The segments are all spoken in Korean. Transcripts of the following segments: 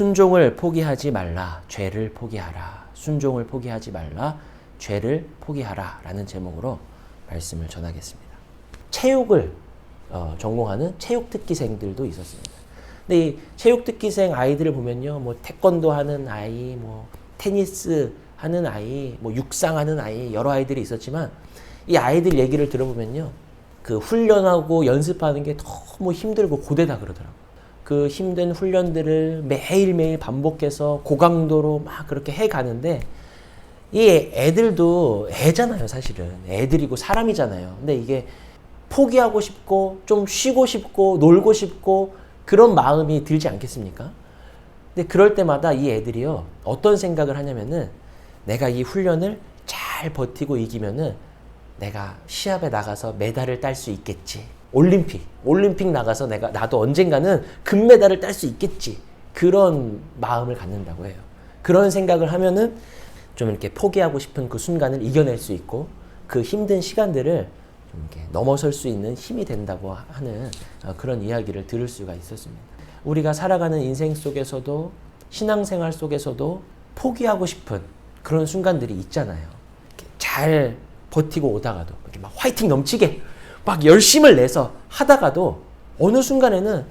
순종을 포기하지 말라. 죄를 포기하라. 순종을 포기하지 말라. 죄를 포기하라. 라는 제목으로 말씀을 전하겠습니다. 체육을 어, 전공하는 체육 특기생들도 있었습니다. 근데 이 체육 특기생 아이들을 보면요, 뭐 태권도 하는 아이, 뭐 테니스 하는 아이, 뭐 육상 하는 아이 여러 아이들이 있었지만 이 아이들 얘기를 들어보면요, 그 훈련하고 연습하는 게 너무 힘들고 고되다 그러더라고요. 그 힘든 훈련들을 매일매일 반복해서 고강도로 막 그렇게 해 가는데 이 애들도 애잖아요, 사실은. 애들이고 사람이잖아요. 근데 이게 포기하고 싶고 좀 쉬고 싶고 놀고 싶고 그런 마음이 들지 않겠습니까? 근데 그럴 때마다 이 애들이요 어떤 생각을 하냐면은 내가 이 훈련을 잘 버티고 이기면은 내가 시합에 나가서 메달을 딸 수 있겠지. 올림픽, 올림픽 나가서 내가 나도 언젠가는 금메달을 딸 수 있겠지. 그런 마음을 갖는다고 해요. 그런 생각을 하면은 좀 이렇게 포기하고 싶은 그 순간을 이겨낼 수 있고 그 힘든 시간들을 좀 이렇게 넘어설 수 있는 힘이 된다고 하는 어, 그런 이야기를 들을 수가 있었습니다. 우리가 살아가는 인생 속에서도 신앙생활 속에서도 포기하고 싶은 그런 순간들이 있잖아요. 잘 버티고 오다가도 이렇게 막 화이팅 넘치게 막 열심을 내서 하다가도 어느 순간에는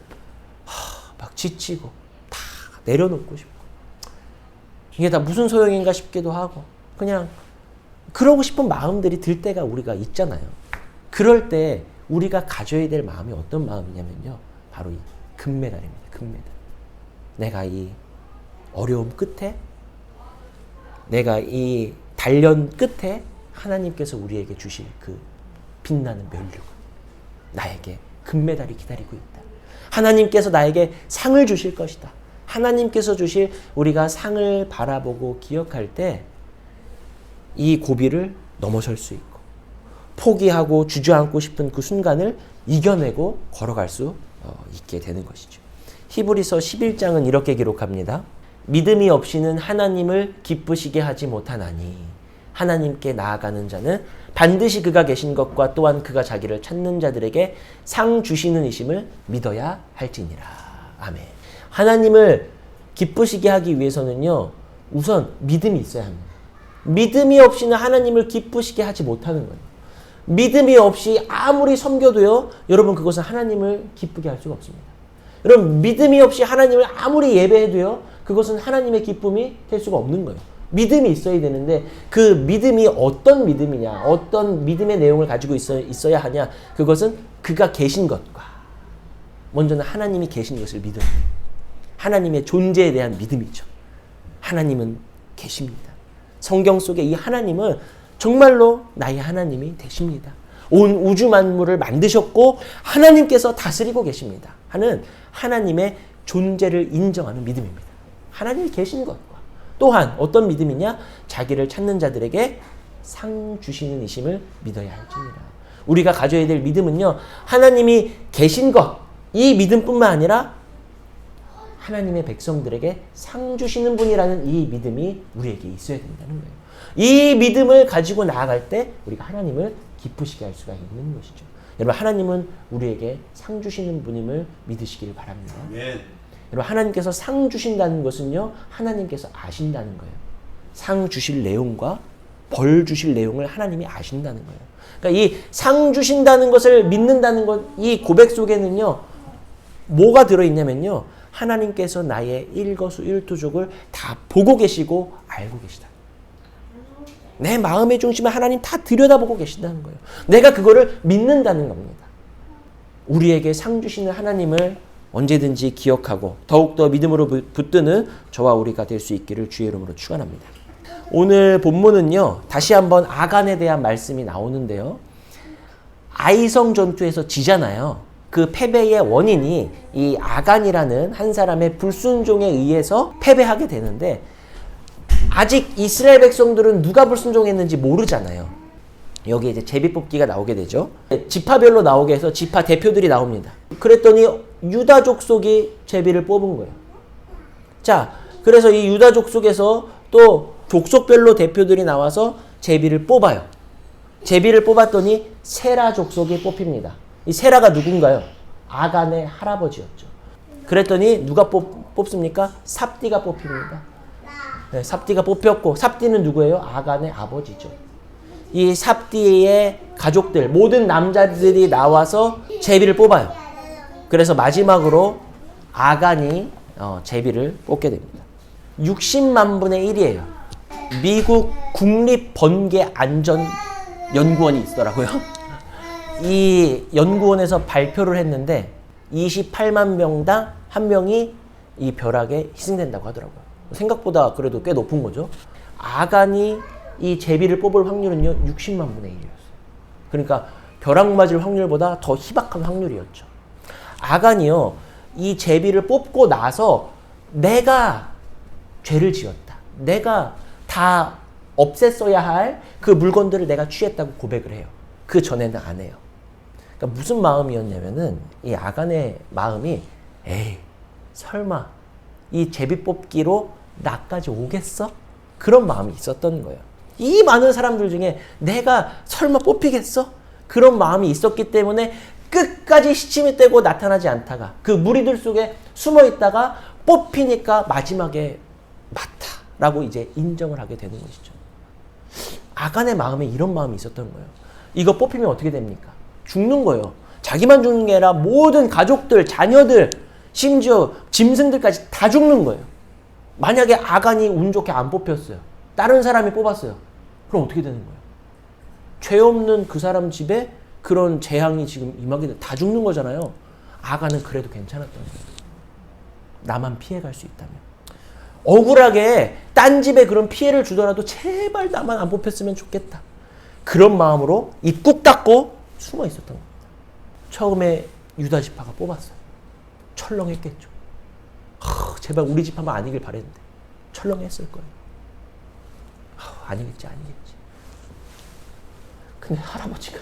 하, 막 지치고 다 내려놓고 싶고 이게 다 무슨 소용인가 싶기도 하고 그냥 그러고 싶은 마음들이 들 때가 우리가 있잖아요. 그럴 때 우리가 가져야 될 마음이 어떤 마음이냐면요. 바로 이 금메달입니다. 금메달. 내가 이 어려움 끝에 내가 이 단련 끝에 하나님께서 우리에게 주실 그 빛나는 면류관 나에게 금메달이 기다리고 있다. 하나님께서 나에게 상을 주실 것이다. 하나님께서 주실 우리가 상을 바라보고 기억할 때 이 고비를 넘어설 수 있고 포기하고 주저앉고 싶은 그 순간을 이겨내고 걸어갈 수 어, 있게 되는 것이죠. 히브리서 11장은 이렇게 기록합니다. 믿음이 없이는 하나님을 기쁘시게 하지 못하나니 하나님께 나아가는 자는 반드시 그가 계신 것과 또한 그가 자기를 찾는 자들에게 상 주시는 이심을 믿어야 할지니라. 아멘. 하나님을 기쁘시게 하기 위해서는요. 우선 믿음이 있어야 합니다. 믿음이 없이는 하나님을 기쁘시게 하지 못하는 거예요. 믿음이 없이 아무리 섬겨도요, 여러분 그것은 하나님을 기쁘게 할 수가 없습니다. 여러분 믿음이 없이 하나님을 아무리 예배해도요, 그것은 하나님의 기쁨이 될 수가 없는 거예요. 믿음이 있어야 되는데 그 믿음이 어떤 믿음이냐, 어떤 믿음의 내용을 가지고 있어, 있어야 하냐, 그것은 그가 계신 것과 먼저는 하나님이 계신 것을 믿음. 하나님의 존재에 대한 믿음이죠. 하나님은 계십니다. 성경 속에 이 하나님은 정말로 나의 하나님이 되십니다. 온 우주 만물을 만드셨고 하나님께서 다스리고 계십니다. 하는 하나님의 존재를 인정하는 믿음입니다. 하나님이 계신 것과 또한 어떤 믿음이냐? 자기를 찾는 자들에게 상 주시는 이심을 믿어야 할지니라. 우리가 가져야 될 믿음은요. 하나님이 계신 것, 이 믿음뿐만 아니라 하나님의 백성들에게 상 주시는 분이라는 이 믿음이 우리에게 있어야 된다는 거예요. 이 믿음을 가지고 나아갈 때 우리가 하나님을 기쁘시게 할 수가 있는 것이죠. 여러분 하나님은 우리에게 상 주시는 분임을 믿으시길 바랍니다. 아멘. 여러분 하나님께서 상 주신다는 것은요 하나님께서 아신다는 거예요. 상 주실 내용과 벌 주실 내용을 하나님이 아신다는 거예요. 그러니까 이 상 주신다는 것을 믿는다는 것, 이 고백 속에는요 뭐가 들어 있냐면요 하나님께서 나의 일거수 일투족을 다 보고 계시고 알고 계시다. 내 마음의 중심에 하나님 다 들여다보고 계신다는 거예요. 내가 그거를 믿는다는 겁니다. 우리에게 상 주시는 하나님을 언제든지 기억하고 더욱더 믿음으로 붙드는 저와 우리가 될 수 있기를 주의 이름으로 축원합니다. 오늘 본문은요. 다시 한번 아간에 대한 말씀이 나오는데요. 아이성 전투에서 지잖아요. 그 패배의 원인이 이 아간이라는 한 사람의 불순종에 의해서 패배하게 되는데 아직 이스라엘 백성들은 누가 불순종했는지 모르잖아요. 여기 이제 제비 뽑기가 나오게 되죠. 지파별로 나오게 해서 지파 대표들이 나옵니다. 그랬더니 유다 족 속이 제비를 뽑은 거예요. 자, 그래서 이 유다 족 속에서 또 족속별로 대표들이 나와서 제비를 뽑아요. 제비를 뽑았더니 세라 족속이 뽑힙니다. 이 세라가 누군가요? 아간의 할아버지였죠. 그랬더니 누가 뽑, 뽑습니까? 삽디가 뽑힙니다. 네, 삽디가 뽑혔고 삽디는 누구예요? 아간의 아버지죠. 이 삽디의 가족들 모든 남자들이 나와서 제비를 뽑아요. 그래서 마지막으로 아간이 어, 제비를 뽑게 됩니다. 60만 분의 1이에요. 미국 국립번개안전연구원이 있더라고요. 이 연구원에서 발표를 했는데 28만 명당 한 명이 이 벼락에 희생된다고 하더라고요. 생각보다 그래도 꽤 높은 거죠. 아간이 이 제비를 뽑을 확률은요 60만 분의 1이었어요. 그러니까 벼락 맞을 확률보다 더 희박한 확률이었죠. 아간이요 이 제비를 뽑고 나서 내가 죄를 지었다. 내가 다 없앴어야 할 그 물건들을 내가 취했다고 고백을 해요. 그 전에는 안 해요. 그러니까 무슨 마음이었냐면은 이 아간의 마음이 에이 설마 이 제비 뽑기로 나까지 오겠어? 그런 마음이 있었던 거예요. 이 많은 사람들 중에 내가 설마 뽑히겠어? 그런 마음이 있었기 때문에 끝까지 시침이 떼고 나타나지 않다가 그 무리들 속에 숨어 있다가 뽑히니까 마지막에 맞다 라고 이제 인정을 하게 되는 것이죠. 아간의 마음에 이런 마음이 있었던 거예요. 이거 뽑히면 어떻게 됩니까? 죽는 거예요. 자기만 죽는 게 아니라 모든 가족들, 자녀들, 심지어 짐승들까지 다 죽는 거예요. 만약에 아간이 운 좋게 안 뽑혔어요. 다른 사람이 뽑았어요. 그럼 어떻게 되는 거예요? 죄 없는 그 사람 집에 그런 재앙이 지금 임하게 돼. 다 죽는 거잖아요. 아간은 그래도 괜찮았던 거예요. 나만 피해갈 수 있다면. 억울하게 딴 집에 그런 피해를 주더라도 제발 나만 안 뽑혔으면 좋겠다. 그런 마음으로 입 꾹 닫고 숨어 있었던 겁니다. 처음에 유다 지파가 뽑았어요. 철렁했겠죠. 하, 제발 우리 집 한번 아니길 바랬는데 철렁했을 거예요. 하, 아니겠지, 아니겠지. 근데 할아버지가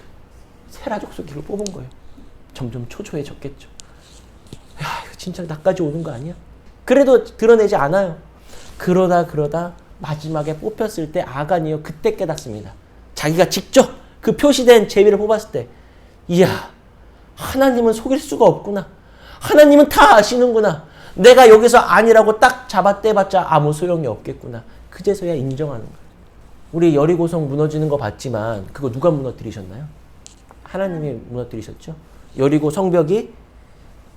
세라족 속이로 뽑은 거예요. 점점 초조해졌겠죠. 야, 진짜 나까지 오는 거 아니야? 그래도 드러내지 않아요. 그러다 그러다 마지막에 뽑혔을 때 아간이요 그때 깨닫습니다. 자기가 직접 그 표시된 제비를 뽑았을 때, 이야 하나님은 속일 수가 없구나. 하나님은 다 아시는구나. 내가 여기서 아니라고 딱 잡아떼봤자 아무 소용이 없겠구나. 그제서야 인정하는 거예요. 우리 여리고성 무너지는 거 봤지만 그거 누가 무너뜨리셨나요? 하나님이 무너뜨리셨죠. 여리고 성벽이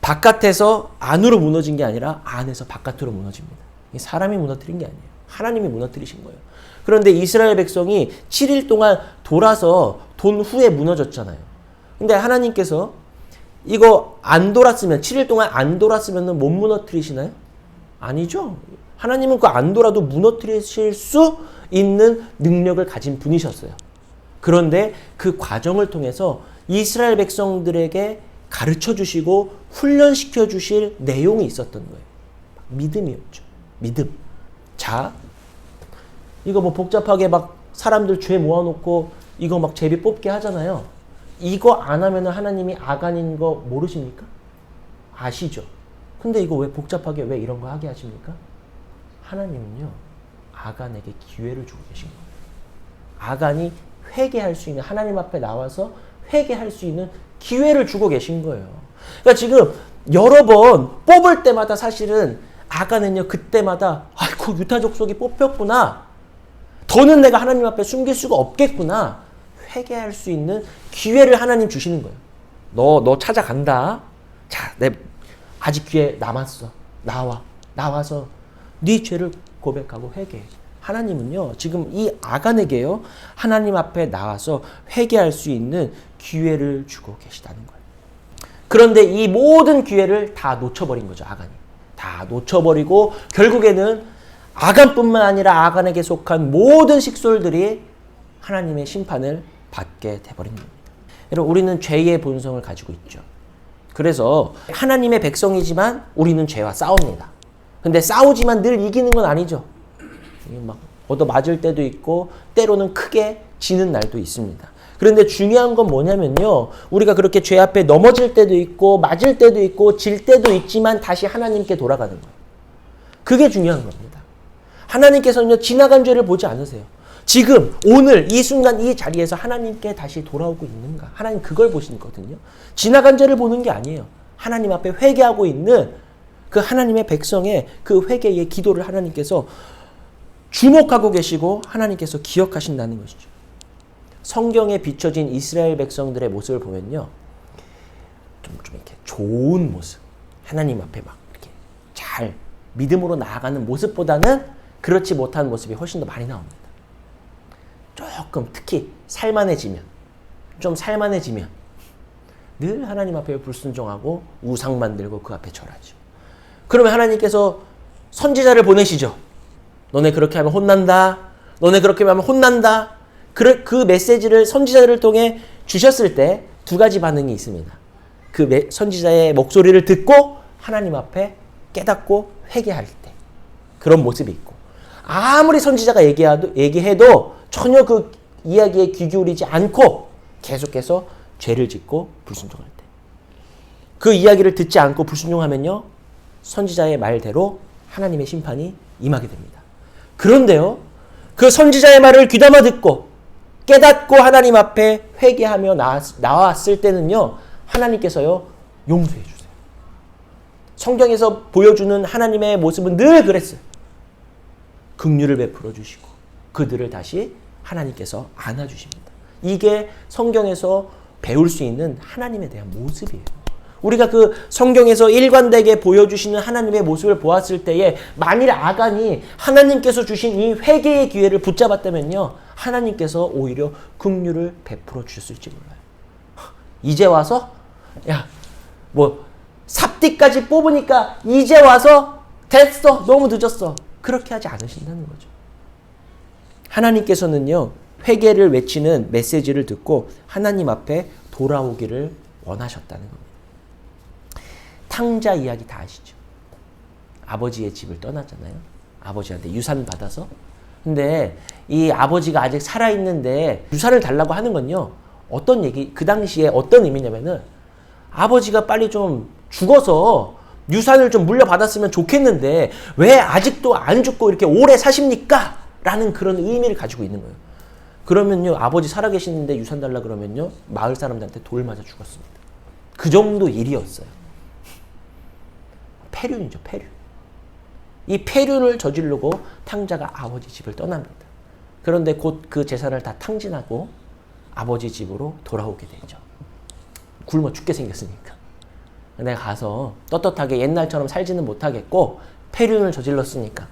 바깥에서 안으로 무너진 게 아니라 안에서 바깥으로 무너집니다. 사람이 무너뜨린 게 아니에요. 하나님이 무너뜨리신 거예요. 그런데 이스라엘 백성이 7일 동안 돌아서 돈 후에 무너졌잖아요. 근데 하나님께서 이거 안 돌았으면 7일 동안 안 돌았으면 못 무너뜨리시나요? 아니죠. 하나님은 그 안 돌아도 무너뜨리실 수 있는 능력을 가진 분이셨어요. 그런데 그 과정을 통해서 이스라엘 백성들에게 가르쳐 주시고 훈련시켜 주실 내용이 있었던 거예요. 믿음이었죠. 믿음. 자, 이거 뭐 복잡하게 막 사람들 죄 모아놓고 이거 막 제비 뽑게 하잖아요. 이거 안 하면 하나님이 아간인 거 모르십니까? 아시죠? 근데 이거 왜 복잡하게 왜 이런 거 하게 하십니까? 하나님은요, 아간에게 기회를 주고 계신 거예요. 아간이 회개할 수 있는, 하나님 앞에 나와서 회개할 수 있는 기회를 주고 계신 거예요. 그러니까 지금 여러 번 뽑을 때마다 사실은 아간은요, 그때마다, 아이고, 유타 족속이 뽑혔구나. 더는 내가 하나님 앞에 숨길 수가 없겠구나. 회개할 수 있는 기회를 하나님 주시는 거예요. 너, 너 찾아간다. 자, 내 아직 기회 남았어. 나와. 나와서 네 죄를 고백하고 회개해. 하나님은요, 지금 이 아간에게요, 하나님 앞에 나와서 회개할 수 있는 기회를 주고 계시다는 거예요. 그런데 이 모든 기회를 다 놓쳐버린 거죠, 아간이. 다 놓쳐버리고, 결국에는 아간뿐만 아니라 아간에게 속한 모든 식솔들이 하나님의 심판을 받게 돼버린 겁니다. 여러분, 우리는 죄의 본성을 가지고 있죠. 그래서 하나님의 백성이지만 우리는 죄와 싸웁니다. 근데 싸우지만 늘 이기는 건 아니죠. 막 얻어 맞을 때도 있고 때로는 크게 지는 날도 있습니다. 그런데 중요한 건 뭐냐면요. 우리가 그렇게 죄 앞에 넘어질 때도 있고 맞을 때도 있고 질 때도 있지만 다시 하나님께 돌아가는 거예요. 그게 중요한 겁니다. 하나님께서는요. 지나간 죄를 보지 않으세요. 지금 오늘 이 순간 이 자리에서 하나님께 다시 돌아오고 있는가? 하나님 그걸 보시거든요. 지나간 죄를 보는 게 아니에요. 하나님 앞에 회개하고 있는 그 하나님의 백성의 그 회개의 기도를 하나님께서 주목하고 계시고 하나님께서 기억하신다는 것이죠. 성경에 비춰진 이스라엘 백성들의 모습을 보면요. 좀, 좀 이렇게 좋은 모습. 하나님 앞에 막 이렇게 잘 믿음으로 나아가는 모습보다는 그렇지 못한 모습이 훨씬 더 많이 나옵니다. 조금 특히 살만해지면, 좀 살만해지면 늘 하나님 앞에 불순종하고 우상 만들고 그 앞에 절하죠. 그러면 하나님께서 선지자를 보내시죠. 너네 그렇게 하면 혼난다. 너네 그렇게 하면 혼난다. 그, 그 메시지를 선지자를 통해 주셨을 때 두 가지 반응이 있습니다. 그 메, 선지자의 목소리를 듣고 하나님 앞에 깨닫고 회개할 때 그런 모습이 있고 아무리 선지자가 얘기해도, 얘기해도 전혀 그 이야기에 귀 기울이지 않고 계속해서 죄를 짓고 불순종할 때 그 이야기를 듣지 않고 불순종하면요 선지자의 말대로 하나님의 심판이 임하게 됩니다. 그런데요 그 선지자의 말을 귀담아 듣고 깨닫고 하나님 앞에 회개하며 나왔을 때는요 하나님께서요 용서해 주세요. 성경에서 보여주는 하나님의 모습은 늘 그랬어요. 긍휼을 베풀어 주시고 그들을 다시 하나님께서 안아 주십니다. 이게 성경에서 배울 수 있는 하나님에 대한 모습이에요. 우리가 그 성경에서 일관되게 보여주시는 하나님의 모습을 보았을 때에 만일 아간이 하나님께서 주신 이 회개의 기회를 붙잡았다면요. 하나님께서 오히려 긍휼을 베풀어 주셨을지 몰라요. 이제 와서 야, 뭐 삽띠까지 뽑으니까 이제 와서 됐어. 너무 늦었어. 그렇게 하지 않으신다는 거죠. 하나님께서는요. 회개를 외치는 메시지를 듣고 하나님 앞에 돌아오기를 원하셨다는 겁니다. 탕자 이야기 다 아시죠? 아버지의 집을 떠났잖아요. 아버지한테 유산 받아서. 근데 이 아버지가 아직 살아있는데 유산을 달라고 하는 건요. 어떤 얘기, 그 당시에 어떤 의미냐면은 아버지가 빨리 좀 죽어서 유산을 좀 물려받았으면 좋겠는데 왜 아직도 안 죽고 이렇게 오래 사십니까? 라는 그런 의미를 가지고 있는 거예요. 그러면요, 아버지 살아계시는데 유산 달라 그러면요, 마을 사람들한테 돌 맞아 죽었습니다. 그 정도 일이었어요. 폐륜이죠, 폐륜. 이 폐륜을 저지르고 탕자가 아버지 집을 떠납니다. 그런데 곧 그 재산을 다 탕진하고 아버지 집으로 돌아오게 되죠. 굶어 죽게 생겼으니까. 내가 가서 떳떳하게 옛날처럼 살지는 못하겠고 폐륜을 저질렀으니까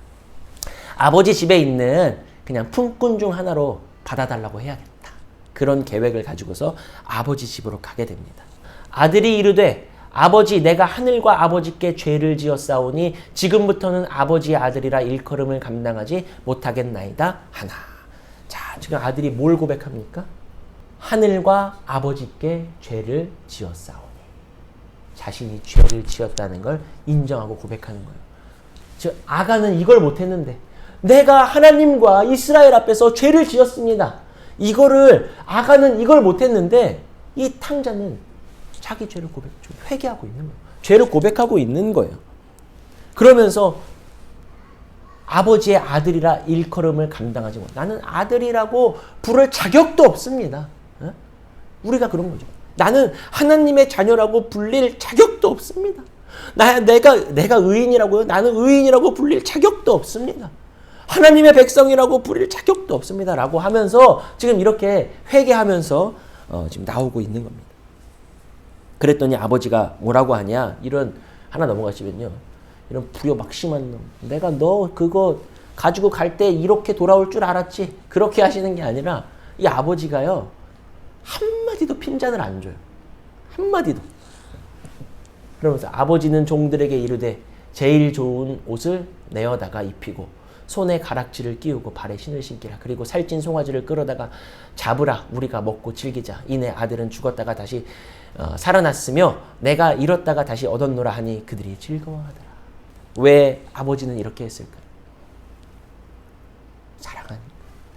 아버지 집에 있는 그냥 품꾼 중 하나로 받아달라고 해야겠다. 그런 계획을 가지고서 아버지 집으로 가게 됩니다. 아들이 이르되 아버지 내가 하늘과 아버지께 죄를 지었사오니 지금부터는 아버지의 아들이라 일컬음을 감당하지 못하겠나이다 하나. 자 지금 아들이 뭘 고백합니까? 하늘과 아버지께 죄를 지었사오니 자신이 죄를 지었다는 걸 인정하고 고백하는 거예요. 즉 아가는 이걸 못 했는데 내가 하나님과 이스라엘 앞에서 죄를 지었습니다. 이거를 아가는 이걸 못 했는데 이 탕자는 자기 죄를 고백, 회개하고 있는 거예요. 죄를 고백하고 있는 거예요. 그러면서 아버지의 아들이라 일컬음을 감당하지 못. 나는 아들이라고 부를 자격도 없습니다. 어? 우리가 그런 거죠. 나는 하나님의 자녀라고 불릴 자격도 없습니다. 나 내가 내가 의인이라고요? 나는 의인이라고 불릴 자격도 없습니다. 하나님의 백성이라고 부릴 자격도 없습니다 라고 하면서 지금 이렇게 회개하면서 어, 지금 나오고 있는 겁니다. 그랬더니 아버지가 뭐라고 하냐? 이런 하나 넘어가시면요. 이런 부여막심한 놈. 내가 너 그거 가지고 갈 때 이렇게 돌아올 줄 알았지. 그렇게 하시는 게 아니라 이 아버지가요. 한마디도 핀잔을 안 줘요. 한마디도. 그러면서 아버지는 종들에게 이르되 제일 좋은 옷을 내어다가 입히고 손에 가락지를 끼우고 발에 신을 신기라. 그리고 살찐 송아지를 끌어다가 잡으라. 우리가 먹고 즐기자. 이내 아들은 죽었다가 다시 어, 살아났으며 내가 잃었다가 다시 얻었노라 하니 그들이 즐거워하더라. 왜 아버지는 이렇게 했을까? 사랑하니.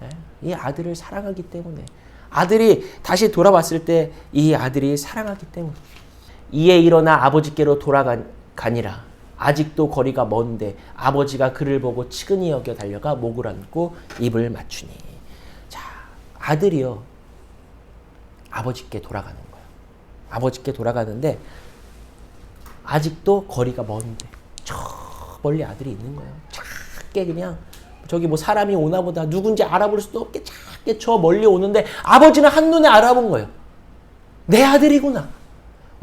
네? 이 아들을 사랑하기 때문에. 아들이 다시 돌아왔을 때 이 아들이 사랑하기 때문에. 이에 일어나 아버지께로 돌아가니라. 아직도 거리가 먼데 아버지가 그를 보고 치근히 여겨 달려가 목을 안고 입을 맞추니. 자, 아들이요. 아버지께 돌아가는. 아버지께 돌아가는데 아직도 거리가 먼데 저 멀리 아들이 있는 거예요. 작게 그냥 저기 뭐 사람이 오나 보다 누군지 알아볼 수도 없게 작게 저 멀리 오는데 아버지는 한눈에 알아본 거예요. 내 아들이구나.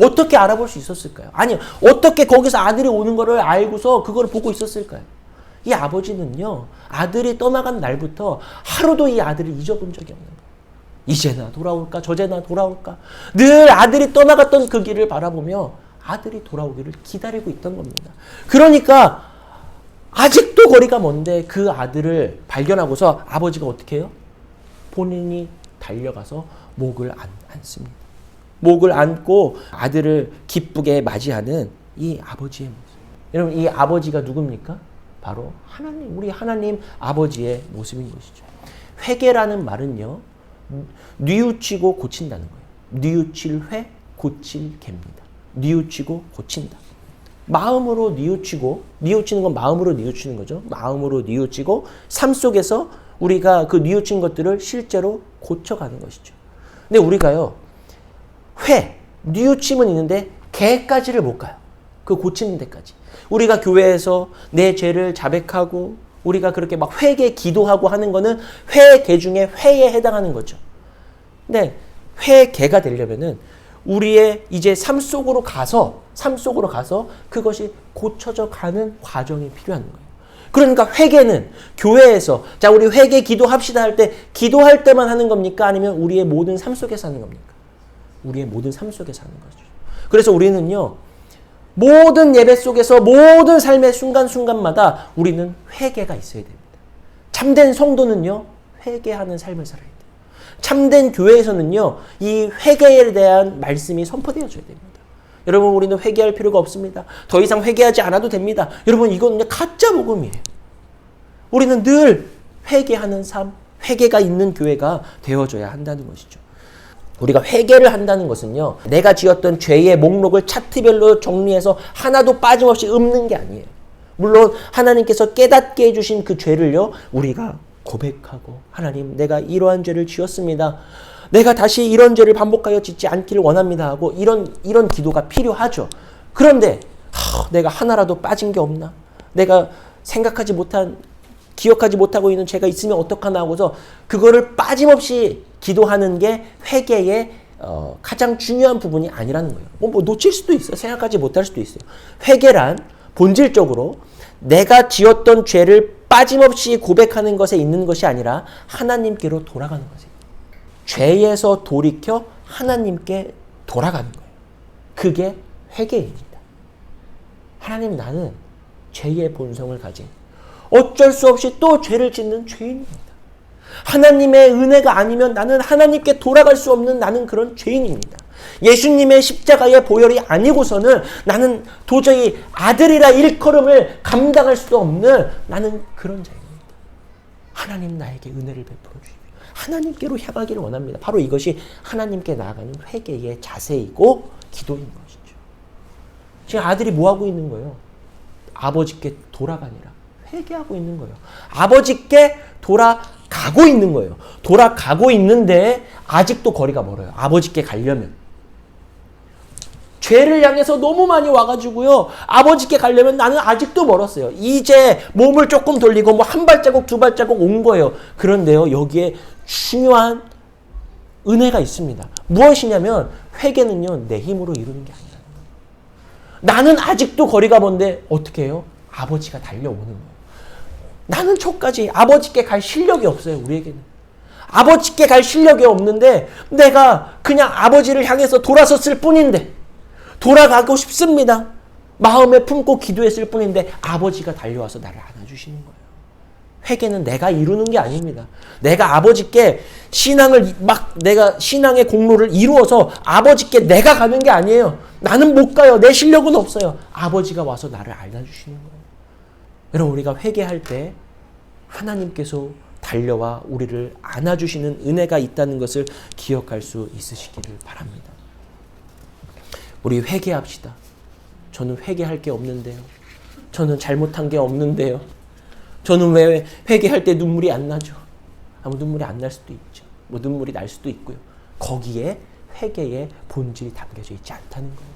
어떻게 알아볼 수 있었을까요? 아니, 어떻게 거기서 아들이 오는 거를 알고서 그걸 보고 있었을까요? 이 아버지는요, 아들이 떠나간 날부터 하루도 이 아들을 잊어본 적이 없는 거예요. 이제나 돌아올까, 저제나 돌아올까. 늘 아들이 떠나갔던 그 길을 바라보며 아들이 돌아오기를 기다리고 있던 겁니다. 그러니까 아직도 거리가 먼데 그 아들을 발견하고서 아버지가 어떻게 해요? 본인이 달려가서 목을 안, 안습니다. 목을 안고 아들을 기쁘게 맞이하는 이 아버지의 모습. 여러분, 이 아버지가 누굽니까? 바로 하나님, 우리 하나님 아버지의 모습인 것이죠. 회개라는 말은요, 뉘우치고 고친다는 거예요. 뉘우칠 회, 고칠 개입니다. 뉘우치고 고친다. 마음으로 뉘우치고, 뉘우치는 건 마음으로 뉘우치는 거죠. 마음으로 뉘우치고, 삶 속에서 우리가 그 뉘우친 것들을 실제로 고쳐가는 것이죠. 근데 우리가요, 회, 뉘우침은 있는데 개까지를 못 가요. 그 고치는 데까지. 우리가 교회에서 내 죄를 자백하고 우리가 그렇게 막 회개 기도하고 하는 거는 회개 중에 회에 해당하는 거죠. 근데 회개가 되려면은 우리의 이제 삶 속으로 가서 삶 속으로 가서 그것이 고쳐져 가는 과정이 필요한 거예요. 그러니까 회개는 교회에서 자 우리 회개 기도합시다 할 때 기도할 때만 하는 겁니까? 아니면 우리의 모든 삶 속에서 하는 겁니까? 우리의 모든 삶 속에서 하는 거죠. 그래서 우리는요. 모든 예배 속에서 모든 삶의 순간순간마다 우리는 회개가 있어야 됩니다. 참된 성도는요. 회개하는 삶을 살아야 돼요. 참된 교회에서는요. 이 회개에 대한 말씀이 선포되어져야 됩니다. 여러분 우리는 회개할 필요가 없습니다. 더 이상 회개하지 않아도 됩니다. 여러분 이건 가짜 복음이에요. 우리는 늘 회개하는 삶, 회개가 있는 교회가 되어줘야 한다는 것이죠. 우리가 회개를 한다는 것은요, 내가 지었던 죄의 목록을 차트별로 정리해서 하나도 빠짐없이 읊는 게 아니에요. 물론 하나님께서 깨닫게 해주신 그 죄를요, 우리가 고백하고, 하나님, 내가 이러한 죄를 지었습니다. 내가 다시 이런 죄를 반복하여 짓지 않기를 원합니다 하고, 이런, 이런 기도가 필요하죠. 그런데, 하, 내가 하나라도 빠진 게 없나? 내가 생각하지 못한, 기억하지 못하고 있는 죄가 있으면 어떡하나 하고서, 그거를 빠짐없이 기도하는 게 회개의 어, 가장 중요한 부분이 아니라는 거예요. 뭐, 뭐 놓칠 수도 있어요. 생각하지 못할 수도 있어요. 회개란 본질적으로 내가 지었던 죄를 빠짐없이 고백하는 것에 있는 것이 아니라 하나님께로 돌아가는 것이에요. 죄에서 돌이켜 하나님께 돌아가는 거예요. 그게 회개입니다. 하나님 나는 죄의 본성을 가진 어쩔 수 없이 또 죄를 짓는 죄인입니다. 하나님의 은혜가 아니면 나는 하나님께 돌아갈 수 없는 나는 그런 죄인입니다. 예수님의 십자가의 보혈이 아니고서는 나는 도저히 아들이라 일컬음을 감당할 수도 없는 나는 그런 자입니다. 하나님 나에게 은혜를 베풀어 주시고 하나님께로 향하기를 원합니다. 바로 이것이 하나님께 나아가는 회개의 자세이고 기도인 것이죠. 지금 아들이 뭐 하고 있는 거예요? 아버지께 돌아가니라 회개하고 있는 거예요. 아버지께 돌아 가고 있는 거예요. 돌아가고 있는데 아직도 거리가 멀어요. 아버지께 가려면. 죄를 향해서 너무 많이 와가지고요. 아버지께 가려면 나는 아직도 멀었어요. 이제 몸을 조금 돌리고 뭐 한 발자국, 두 발자국 온 거예요. 그런데요, 여기에 중요한 은혜가 있습니다. 무엇이냐면, 회개는요, 내 힘으로 이루는 게 아니라. 나는 아직도 거리가 먼데, 어떻게 해요? 아버지가 달려오는 거예요. 나는 저까지 아버지께 갈 실력이 없어요, 우리에게는. 아버지께 갈 실력이 없는데 내가 그냥 아버지를 향해서 돌아섰을 뿐인데 돌아가고 싶습니다. 마음에 품고 기도했을 뿐인데 아버지가 달려와서 나를 안아주시는 거예요. 회개는 내가 이루는 게 아닙니다. 내가 아버지께 신앙을 막 내가 신앙의 공로를 이루어서 아버지께 내가 가는 게 아니에요. 나는 못 가요. 내 실력은 없어요. 아버지가 와서 나를 안아주시는 거예요. 여러분 우리가 회개할 때 하나님께서 달려와 우리를 안아주시는 은혜가 있다는 것을 기억할 수 있으시기를 바랍니다. 우리 회개합시다. 저는 회개할 게 없는데요. 저는 잘못한 게 없는데요. 저는 왜 회개할 때 눈물이 안 나죠? 아무 눈물이 안 날 수도 있죠. 뭐 눈물이 날 수도 있고요. 거기에 회개의 본질이 담겨져 있지 않다는 거예요.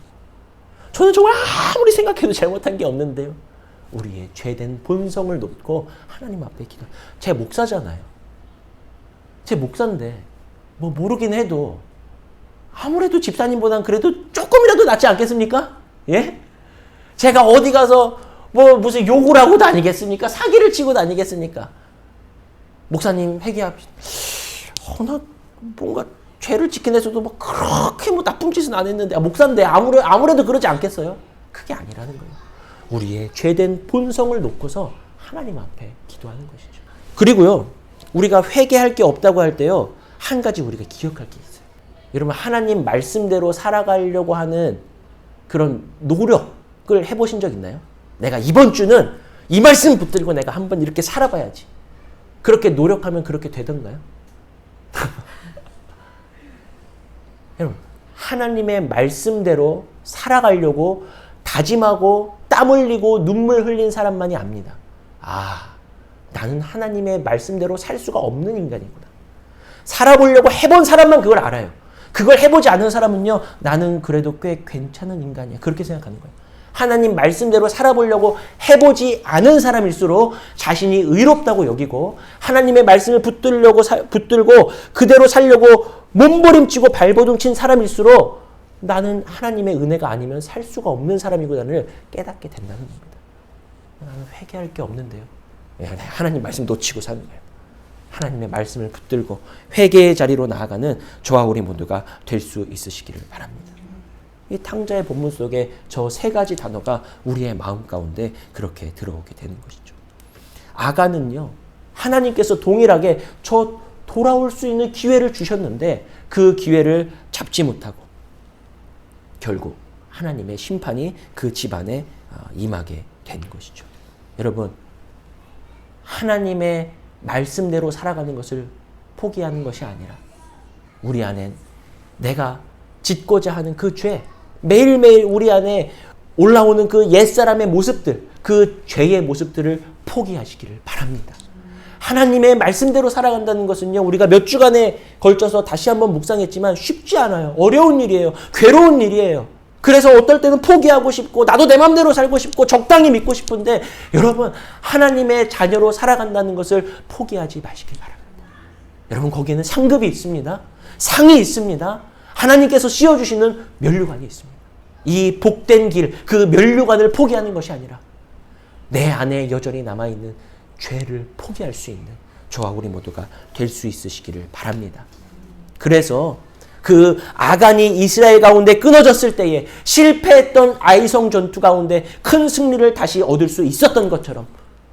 저는 정말 아무리 생각해도 잘못한 게 없는데요. 우리의 죄된 본성을 놓고 하나님 앞에 기도. 제 목사잖아요. 제 목사인데 뭐 모르긴 해도 아무래도 집사님보단 그래도 조금이라도 낫지 않겠습니까? 예? 제가 어디 가서 뭐 무슨 욕을 하고 다니겠습니까? 사기를 치고 다니겠습니까? 목사님 회개합시다. 어, 나 뭔가 죄를 지킨 데서도 뭐 그렇게 뭐 나쁜 짓은 안 했는데 아, 목사인데 아무래, 아무래도 그러지 않겠어요? 그게 아니라는 거예요. 우리의 죄된 본성을 놓고서 하나님 앞에 기도하는 것이죠. 그리고요, 우리가 회개할 게 없다고 할 때요, 한 가지 우리가 기억할 게 있어요. 여러분, 하나님 말씀대로 살아가려고 하는 그런 노력을 해보신 적 있나요? 내가 이번 주는 이 말씀 붙들고 내가 한번 이렇게 살아봐야지. 그렇게 노력하면 그렇게 되던가요? 여러분, 하나님의 말씀대로 살아가려고 다짐하고 땀 흘리고 눈물 흘린 사람만이 압니다. 아, 나는 하나님의 말씀대로 살 수가 없는 인간이구나. 살아보려고 해본 사람만 그걸 알아요. 그걸 해보지 않은 사람은요, 나는 그래도 꽤 괜찮은 인간이야. 그렇게 생각하는 거예요. 하나님 말씀대로 살아보려고 해보지 않은 사람일수록 자신이 의롭다고 여기고 하나님의 말씀을 붙들려고 사, 붙들고 그대로 살려고 몸부림치고 발버둥 친 사람일수록 나는 하나님의 은혜가 아니면 살 수가 없는 사람이구나를 깨닫게 된다는 겁니다. 나는 회개할 게 없는데요. 예, 하나님 말씀 놓치고 사는 거예요. 하나님의 말씀을 붙들고 회개의 자리로 나아가는 저와 우리 모두가 될 수 있으시기를 바랍니다. 이 탕자의 본문 속에 저 세 가지 단어가 우리의 마음 가운데 그렇게 들어오게 되는 것이죠. 아가는요, 하나님께서 동일하게 저 돌아올 수 있는 기회를 주셨는데 그 기회를 잡지 못하고 결국 하나님의 심판이 그 집안에 어, 임하게 된 것이죠. 여러분, 하나님의 말씀대로 살아가는 것을 포기하는 것이 아니라 우리 안엔 내가 짓고자 하는 그 죄, 매일매일 우리 안에 올라오는 그 옛사람의 모습들, 그 죄의 모습들을 포기하시기를 바랍니다. 하나님의 말씀대로 살아간다는 것은요, 우리가 몇 주간에 걸쳐서 다시 한번 묵상했지만 쉽지 않아요. 어려운 일이에요. 괴로운 일이에요. 그래서 어떨 때는 포기하고 싶고, 나도 내 맘대로 살고 싶고, 적당히 믿고 싶은데, 여러분, 하나님의 자녀로 살아간다는 것을 포기하지 마시길 바랍니다. 여러분, 거기에는 상급이 있습니다. 상이 있습니다. 하나님께서 씌워주시는 면류관이 있습니다. 이 복된 길, 그 면류관을 포기하는 것이 아니라, 내 안에 여전히 남아있는 죄를 포기할 수 있는 저와 우리 모두가 될 수 있으시기를 바랍니다. 그래서 그 아간이 이스라엘 가운데 끊어졌을 때에 실패했던 아이성 전투 가운데 큰 승리를 다시 얻을 수 있었던 것처럼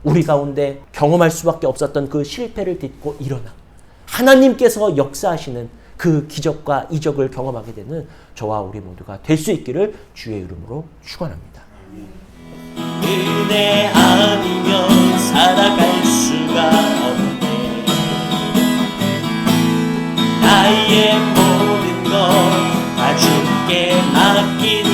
우리 가운데 경험할 수밖에 없었던 그 실패를 딛고 일어나 하나님께서 역사하시는 그 기적과 이적을 경험하게 되는 저와 우리 모두가 될 수 있기를 주의 이름으로 축원합니다. 살아갈 수가 없네. 나의 모든 걸다 주께 맡긴